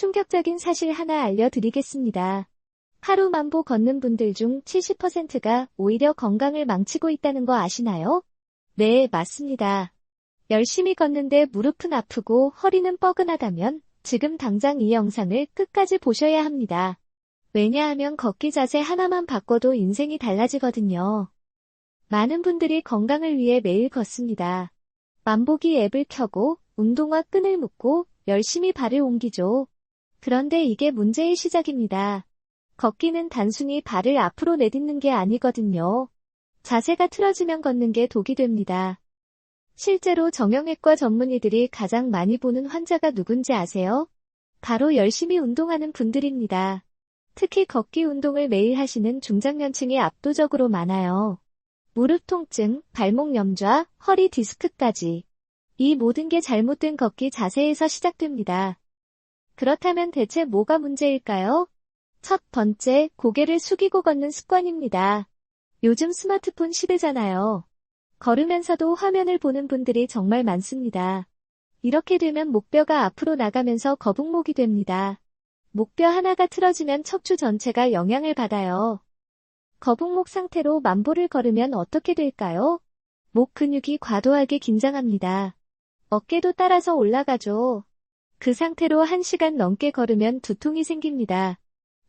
충격적인 사실 하나 알려드리겠습니다. 하루 만보 걷는 분들 중 70%가 오히려 건강을 망치고 있다는 거 아시나요? 네, 맞습니다. 열심히 걷는데 무릎은 아프고 허리는 뻐근하다면 지금 당장 이 영상을 끝까지 보셔야 합니다. 왜냐하면 걷기 자세 하나만 바꿔도 인생이 달라지거든요. 많은 분들이 건강을 위해 매일 걷습니다. 만보기 앱을 켜고 운동화 끈을 묶고 열심히 발을 옮기죠. 그런데 이게 문제의 시작입니다. 걷기는 단순히 발을 앞으로 내딛는 게 아니거든요. 자세가 틀어지면 걷는 게 독이 됩니다. 실제로 정형외과 전문의들이 가장 많이 보는 환자가 누군지 아세요? 바로 열심히 운동하는 분들입니다. 특히 걷기 운동을 매일 하시는 중장년층이 압도적으로 많아요. 무릎 통증, 발목 염좌, 허리 디스크까지. 이 모든 게 잘못된 걷기 자세에서 시작됩니다. 그렇다면 대체 뭐가 문제일까요? 첫 번째, 고개를 숙이고 걷는 습관입니다. 요즘 스마트폰 시대잖아요. 걸으면서도 화면을 보는 분들이 정말 많습니다. 이렇게 되면 목뼈가 앞으로 나가면서 거북목이 됩니다. 목뼈 하나가 틀어지면 척추 전체가 영향을 받아요. 거북목 상태로 만보를 걸으면 어떻게 될까요? 목 근육이 과도하게 긴장합니다. 어깨도 따라서 올라가죠. 그 상태로 1시간 넘게 걸으면 두통이 생깁니다.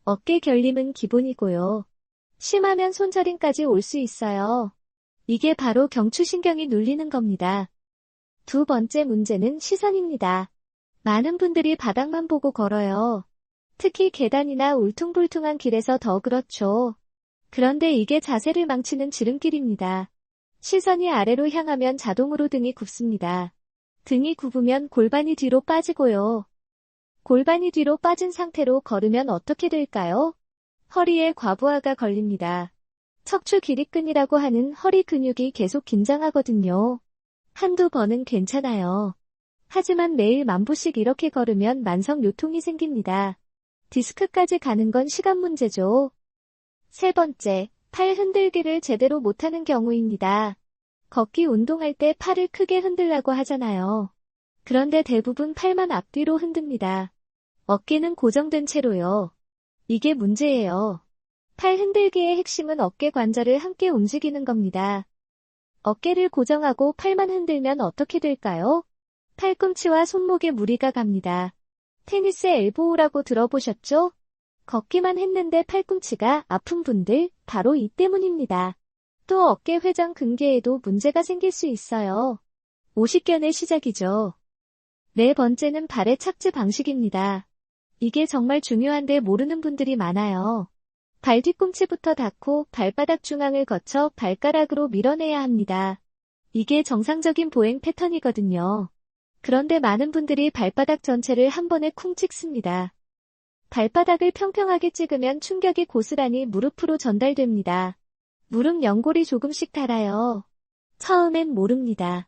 어깨 결림은 기본이고요. 심하면 손저림까지 올 수 있어요. 이게 바로 경추신경이 눌리는 겁니다. 두 번째 문제는 시선입니다. 많은 분들이 바닥만 보고 걸어요. 특히 계단이나 울퉁불퉁한 길에서 더 그렇죠. 그런데 이게 자세를 망치는 지름길입니다. 시선이 아래로 향하면 자동으로 등이 굽습니다. 등이 굽으면 골반이 뒤로 빠지고요. 골반이 뒤로 빠진 상태로 걸으면 어떻게 될까요? 허리에 과부하가 걸립니다. 척추 길이끈이라고 하는 허리 근육이 계속 긴장하거든요. 한두 번은 괜찮아요. 하지만 매일 만보씩 이렇게 걸으면 만성 요통이 생깁니다. 디스크까지 가는 건 시간 문제죠. 세 번째, 팔 흔들기를 제대로 못하는 경우입니다. 걷기 운동할 때 팔을 크게 흔들라고 하잖아요. 그런데 대부분 팔만 앞뒤로 흔듭니다. 어깨는 고정된 채로요. 이게 문제예요. 팔 흔들기의 핵심은 어깨 관절을 함께 움직이는 겁니다. 어깨를 고정하고 팔만 흔들면 어떻게 될까요? 팔꿈치와 손목에 무리가 갑니다. 테니스 엘보우라고 들어보셨죠? 걷기만 했는데 팔꿈치가 아픈 분들 바로 이 때문입니다. 또 어깨 회전 근개에도 문제가 생길 수 있어요. 오십견의 시작이죠. 네 번째는 발의 착지 방식입니다. 이게 정말 중요한데 모르는 분들이 많아요. 발 뒤꿈치부터 닿고 발바닥 중앙을 거쳐 발가락으로 밀어내야 합니다. 이게 정상적인 보행 패턴이거든요. 그런데 많은 분들이 발바닥 전체를 한 번에 쿵 찍습니다. 발바닥을 평평하게 찍으면 충격이 고스란히 무릎으로 전달됩니다. 무릎 연골이 조금씩 달아요. 처음엔 모릅니다.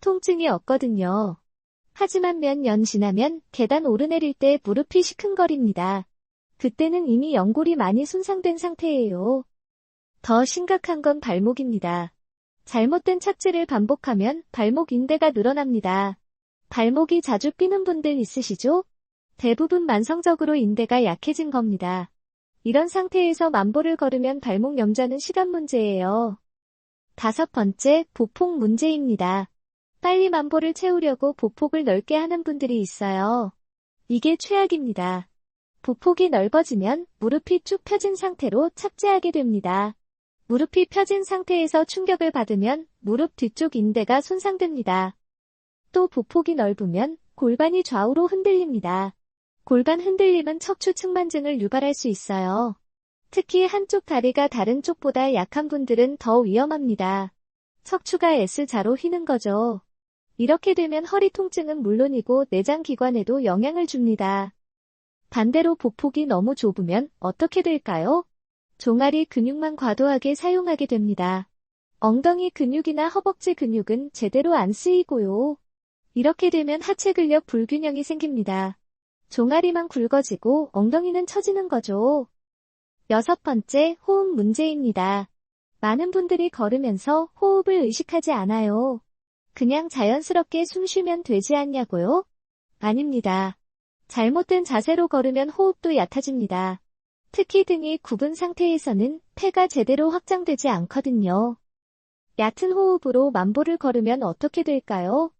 통증이 없거든요. 하지만 몇 년 지나면 계단 오르내릴 때 무릎이 시큰거립니다. 그때는 이미 연골이 많이 손상된 상태예요. 더 심각한 건 발목입니다. 잘못된 착지를 반복하면 발목 인대가 늘어납니다. 발목이 자주 삐는 분들 있으시죠? 대부분 만성적으로 인대가 약해진 겁니다. 이런 상태에서 만보를 걸으면 발목 염좌는 시간 문제예요. 다섯 번째, 보폭 문제입니다. 빨리 만보를 채우려고 보폭을 넓게 하는 분들이 있어요. 이게 최악입니다. 보폭이 넓어지면 무릎이 쭉 펴진 상태로 착지하게 됩니다. 무릎이 펴진 상태에서 충격을 받으면 무릎 뒤쪽 인대가 손상됩니다. 또 보폭이 넓으면 골반이 좌우로 흔들립니다. 골반 흔들림은 척추 측만증을 유발할 수 있어요. 특히 한쪽 다리가 다른 쪽보다 약한 분들은 더 위험합니다. 척추가 S자로 휘는 거죠. 이렇게 되면 허리 통증은 물론이고 내장 기관에도 영향을 줍니다. 반대로 보폭이 너무 좁으면 어떻게 될까요? 종아리 근육만 과도하게 사용하게 됩니다. 엉덩이 근육이나 허벅지 근육은 제대로 안 쓰이고요. 이렇게 되면 하체 근력 불균형이 생깁니다. 종아리만 굵어지고 엉덩이는 처지는 거죠. 여섯 번째, 호흡 문제입니다. 많은 분들이 걸으면서 호흡을 의식하지 않아요. 그냥 자연스럽게 숨 쉬면 되지 않냐고요? 아닙니다. 잘못된 자세로 걸으면 호흡도 얕아집니다. 특히 등이 굽은 상태에서는 폐가 제대로 확장되지 않거든요. 얕은 호흡으로 만보를 걸으면 어떻게 될까요?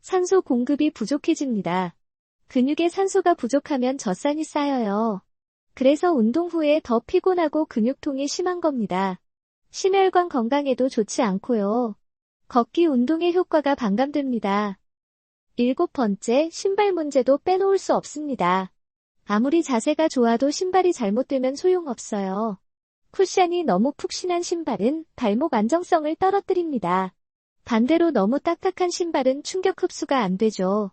산소 공급이 부족해집니다. 근육에 산소가 부족하면 젖산이 쌓여요. 그래서 운동 후에 더 피곤하고 근육통이 심한 겁니다. 심혈관 건강에도 좋지 않고요. 걷기 운동의 효과가 반감됩니다. 일곱 번째, 신발 문제도 빼놓을 수 없습니다. 아무리 자세가 좋아도 신발이 잘못되면 소용없어요. 쿠션이 너무 푹신한 신발은 발목 안정성을 떨어뜨립니다. 반대로 너무 딱딱한 신발은 충격 흡수가 안 되죠.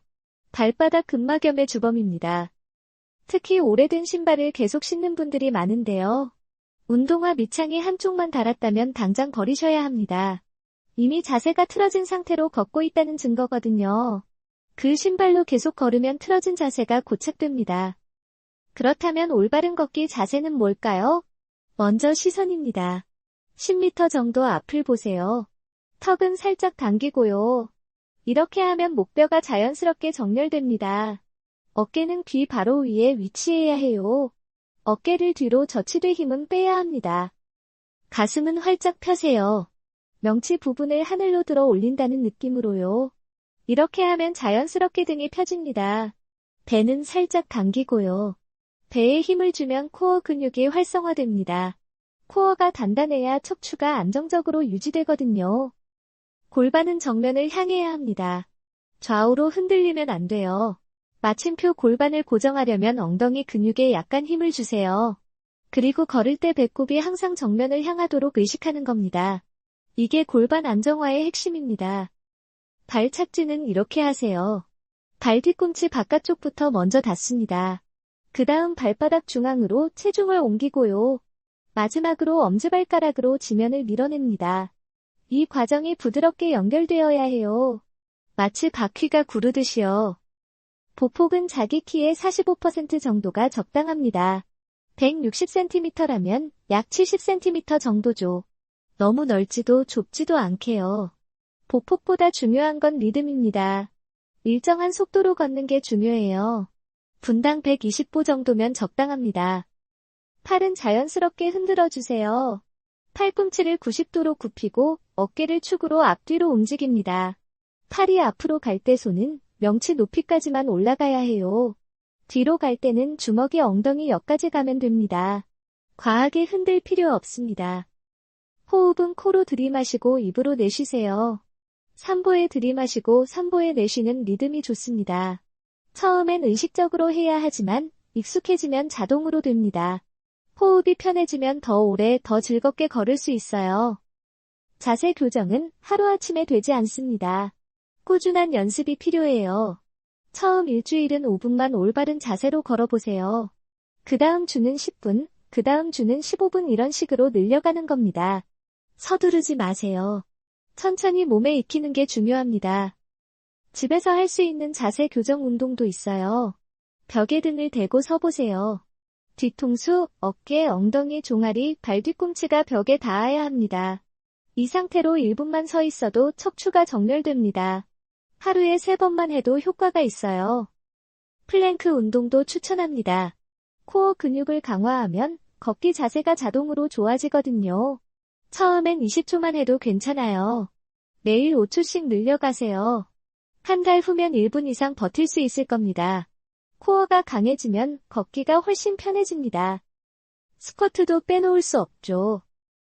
발바닥 근막염의 주범입니다. 특히 오래된 신발을 계속 신는 분들이 많은데요. 운동화 밑창이 한쪽만 닳았다면 당장 버리셔야 합니다. 이미 자세가 틀어진 상태로 걷고 있다는 증거거든요. 그 신발로 계속 걸으면 틀어진 자세가 고착됩니다. 그렇다면 올바른 걷기 자세는 뭘까요? 먼저 시선입니다. 10m 정도 앞을 보세요. 턱은 살짝 당기고요. 이렇게 하면 목뼈가 자연스럽게 정렬됩니다. 어깨는 귀 바로 위에 위치해야 해요. 어깨를 뒤로 젖히되 힘은 빼야 합니다. 가슴은 활짝 펴세요. 명치 부분을 하늘로 들어 올린다는 느낌으로요. 이렇게 하면 자연스럽게 등이 펴집니다. 배는 살짝 당기고요. 배에 힘을 주면 코어 근육이 활성화됩니다. 코어가 단단해야 척추가 안정적으로 유지되거든요. 골반은 정면을 향해야 합니다. 좌우로 흔들리면 안 돼요. 마침표 골반을 고정하려면 엉덩이 근육에 약간 힘을 주세요. 그리고 걸을 때 배꼽이 항상 정면을 향하도록 의식하는 겁니다. 이게 골반 안정화의 핵심입니다. 발 착지는 이렇게 하세요. 발 뒤꿈치 바깥쪽부터 먼저 닿습니다. 그 다음 발바닥 중앙으로 체중을 옮기고요. 마지막으로 엄지발가락으로 지면을 밀어냅니다. 이 과정이 부드럽게 연결되어야 해요. 마치 바퀴가 구르듯이요. 보폭은 자기 키의 45% 정도가 적당합니다. 160cm라면 약 70cm 정도죠. 너무 넓지도 좁지도 않게요. 보폭보다 중요한 건 리듬입니다. 일정한 속도로 걷는 게 중요해요. 분당 120보 정도면 적당합니다. 팔은 자연스럽게 흔들어 주세요. 팔꿈치를 90도로 굽히고 어깨를 축으로 앞뒤로 움직입니다. 팔이 앞으로 갈 때 손은 명치 높이까지만 올라가야 해요. 뒤로 갈 때는 주먹이 엉덩이 옆까지 가면 됩니다. 과하게 흔들 필요 없습니다. 호흡은 코로 들이마시고 입으로 내쉬세요. 3보에 들이마시고 3보에 내쉬는 리듬이 좋습니다. 처음엔 의식적으로 해야 하지만 익숙해지면 자동으로 됩니다. 호흡이 편해지면 더 오래 더 즐겁게 걸을 수 있어요. 자세 교정은 하루아침에 되지 않습니다. 꾸준한 연습이 필요해요. 처음 일주일은 5분만 올바른 자세로 걸어보세요. 그 다음 주는 10분, 그 다음 주는 15분 이런 식으로 늘려가는 겁니다. 서두르지 마세요. 천천히 몸에 익히는 게 중요합니다. 집에서 할 수 있는 자세 교정 운동도 있어요. 벽에 등을 대고 서보세요. 뒤통수, 어깨, 엉덩이, 종아리, 발 뒤꿈치가 벽에 닿아야 합니다. 이 상태로 1분만 서 있어도 척추가 정렬됩니다. 하루에 3번만 해도 효과가 있어요. 플랭크 운동도 추천합니다. 코어 근육을 강화하면 걷기 자세가 자동으로 좋아지거든요. 처음엔 20초만 해도 괜찮아요. 매일 5초씩 늘려가세요. 한 달 후면 1분 이상 버틸 수 있을 겁니다. 코어가 강해지면 걷기가 훨씬 편해집니다. 스쿼트도 빼놓을 수 없죠.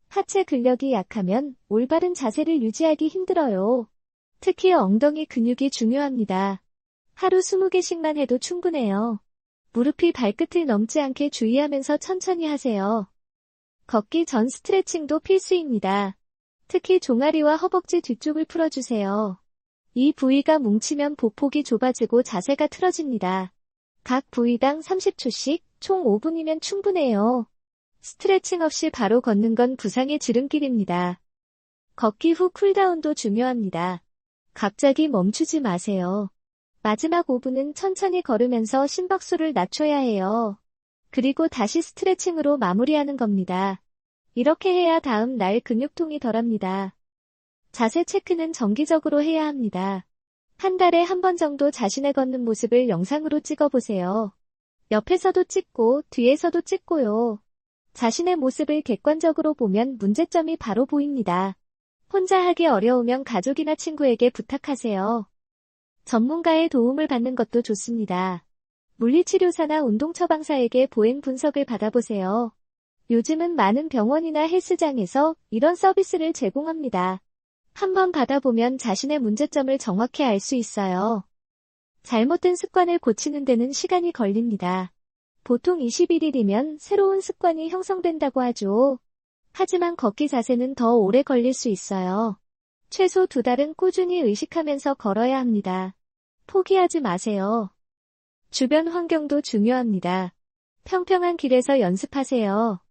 하체 근력이 약하면 올바른 자세를 유지하기 힘들어요. 특히 엉덩이 근육이 중요합니다. 하루 20개씩만 해도 충분해요. 무릎이 발끝을 넘지 않게 주의하면서 천천히 하세요. 걷기 전 스트레칭도 필수입니다. 특히 종아리와 허벅지 뒤쪽을 풀어주세요. 이 부위가 뭉치면 보폭이 좁아지고 자세가 틀어집니다. 각 부위당 30초씩 총 5분이면 충분해요. 스트레칭 없이 바로 걷는 건 부상의 지름길입니다. 걷기 후 쿨다운도 중요합니다. 갑자기 멈추지 마세요. 마지막 5분은 천천히 걸으면서 심박수를 낮춰야 해요. 그리고 다시 스트레칭으로 마무리하는 겁니다. 이렇게 해야 다음 날 근육통이 덜합니다. 자세 체크는 정기적으로 해야 합니다. 한 달에 한 번 정도 자신의 걷는 모습을 영상으로 찍어보세요. 옆에서도 찍고 뒤에서도 찍고요. 자신의 모습을 객관적으로 보면 문제점이 바로 보입니다. 혼자 하기 어려우면 가족이나 친구에게 부탁하세요. 전문가의 도움을 받는 것도 좋습니다. 물리치료사나 운동처방사에게 보행 분석을 받아보세요. 요즘은 많은 병원이나 헬스장에서 이런 서비스를 제공합니다. 한번 받아보면 자신의 문제점을 정확히 알 수 있어요. 잘못된 습관을 고치는 데는 시간이 걸립니다. 보통 21일이면 새로운 습관이 형성된다고 하죠. 하지만 걷기 자세는 더 오래 걸릴 수 있어요. 최소 두 달은 꾸준히 의식하면서 걸어야 합니다. 포기하지 마세요. 주변 환경도 중요합니다. 평평한 길에서 연습하세요.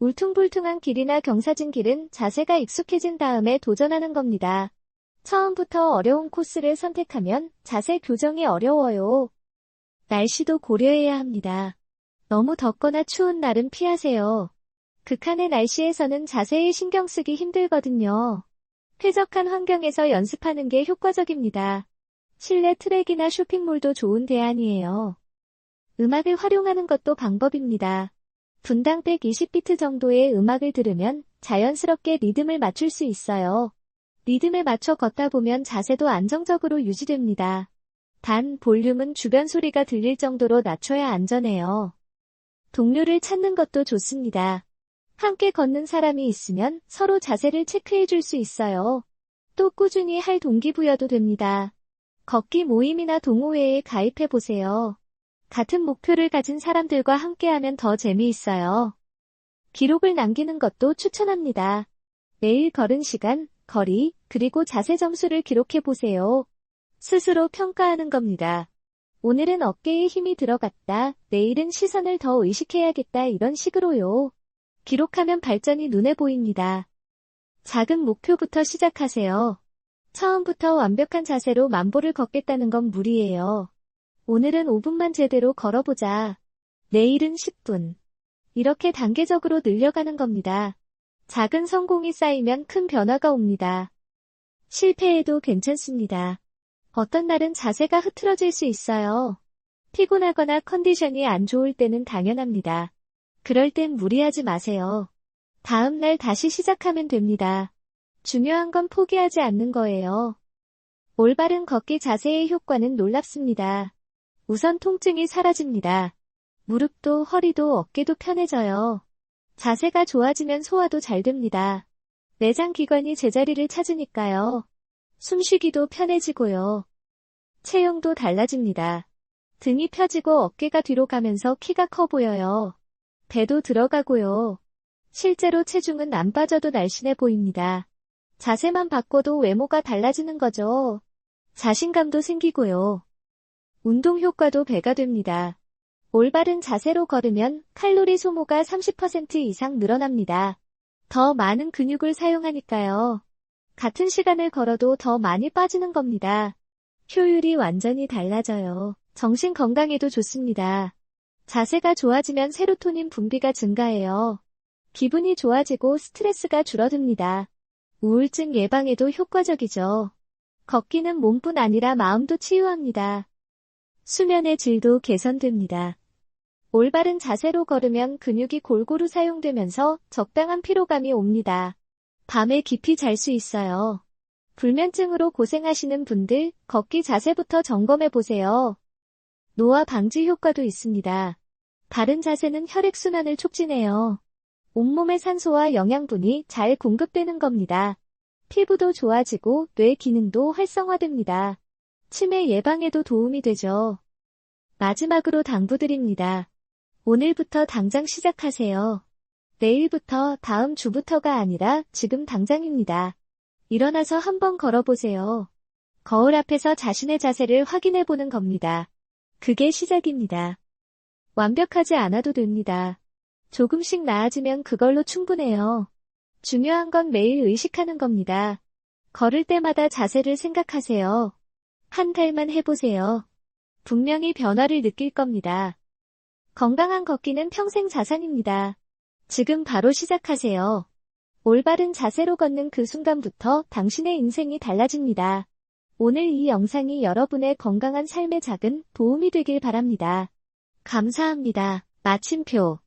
울퉁불퉁한 길이나 경사진 길은 자세가 익숙해진 다음에 도전하는 겁니다. 처음부터 어려운 코스를 선택하면 자세 교정이 어려워요. 날씨도 고려해야 합니다. 너무 덥거나 추운 날은 피하세요. 극한의 날씨에서는 자세에 신경 쓰기 힘들거든요. 쾌적한 환경에서 연습하는 게 효과적입니다. 실내 트랙이나 쇼핑몰도 좋은 대안이에요. 음악을 활용하는 것도 방법입니다. 분당 120비트 정도의 음악을 들으면 자연스럽게 리듬을 맞출 수 있어요. 리듬에 맞춰 걷다 보면 자세도 안정적으로 유지됩니다. 단, 볼륨은 주변 소리가 들릴 정도로 낮춰야 안전해요. 동료를 찾는 것도 좋습니다. 함께 걷는 사람이 있으면 서로 자세를 체크해 줄 수 있어요. 또 꾸준히 할 동기부여도 됩니다. 걷기 모임이나 동호회에 가입해 보세요. 같은 목표를 가진 사람들과 함께하면 더 재미있어요. 기록을 남기는 것도 추천합니다. 매일 걸은 시간, 거리, 그리고 자세 점수를 기록해 보세요. 스스로 평가하는 겁니다. 오늘은 어깨에 힘이 들어갔다, 내일은 시선을 더 의식해야겠다 이런 식으로요. 기록하면 발전이 눈에 보입니다. 작은 목표부터 시작하세요. 처음부터 완벽한 자세로 만보를 걷겠다는 건 무리예요. 오늘은 5분만 제대로 걸어보자. 내일은 10분. 이렇게 단계적으로 늘려가는 겁니다. 작은 성공이 쌓이면 큰 변화가 옵니다. 실패해도 괜찮습니다. 어떤 날은 자세가 흐트러질 수 있어요. 피곤하거나 컨디션이 안 좋을 때는 당연합니다. 그럴 땐 무리하지 마세요. 다음 날 다시 시작하면 됩니다. 중요한 건 포기하지 않는 거예요. 올바른 걷기 자세의 효과는 놀랍습니다. 우선 통증이 사라집니다. 무릎도 허리도 어깨도 편해져요. 자세가 좋아지면 소화도 잘 됩니다. 내장 기관이 제자리를 찾으니까요. 숨쉬기도 편해지고요. 체형도 달라집니다. 등이 펴지고 어깨가 뒤로 가면서 키가 커 보여요. 배도 들어가고요. 실제로 체중은 안 빠져도 날씬해 보입니다. 자세만 바꿔도 외모가 달라지는 거죠. 자신감도 생기고요. 운동 효과도 배가 됩니다. 올바른 자세로 걸으면 칼로리 소모가 30% 이상 늘어납니다. 더 많은 근육을 사용하니까요. 같은 시간을 걸어도 더 많이 빠지는 겁니다. 효율이 완전히 달라져요. 정신 건강에도 좋습니다. 자세가 좋아지면 세로토닌 분비가 증가해요. 기분이 좋아지고 스트레스가 줄어듭니다. 우울증 예방에도 효과적이죠. 걷기는 몸뿐 아니라 마음도 치유합니다. 수면의 질도 개선됩니다. 올바른 자세로 걸으면 근육이 골고루 사용되면서 적당한 피로감이 옵니다. 밤에 깊이 잘 수 있어요. 불면증으로 고생하시는 분들 걷기 자세부터 점검해 보세요. 노화 방지 효과도 있습니다. 바른 자세는 혈액순환을 촉진해요. 온몸의 산소와 영양분이 잘 공급되는 겁니다. 피부도 좋아지고 뇌 기능도 활성화됩니다. 치매 예방에도 도움이 되죠. 마지막으로 당부드립니다. 오늘부터 당장 시작하세요. 내일부터 다음 주부터가 아니라 지금 당장입니다. 일어나서 한번 걸어보세요. 거울 앞에서 자신의 자세를 확인해 보는 겁니다. 그게 시작입니다. 완벽하지 않아도 됩니다. 조금씩 나아지면 그걸로 충분해요. 중요한 건 매일 의식하는 겁니다. 걸을 때마다 자세를 생각하세요. 한 달만 해보세요. 분명히 변화를 느낄 겁니다. 건강한 걷기는 평생 자산입니다. 지금 바로 시작하세요. 올바른 자세로 걷는 그 순간부터 당신의 인생이 달라집니다. 오늘 이 영상이 여러분의 건강한 삶에 작은 도움이 되길 바랍니다. 감사합니다. 마침표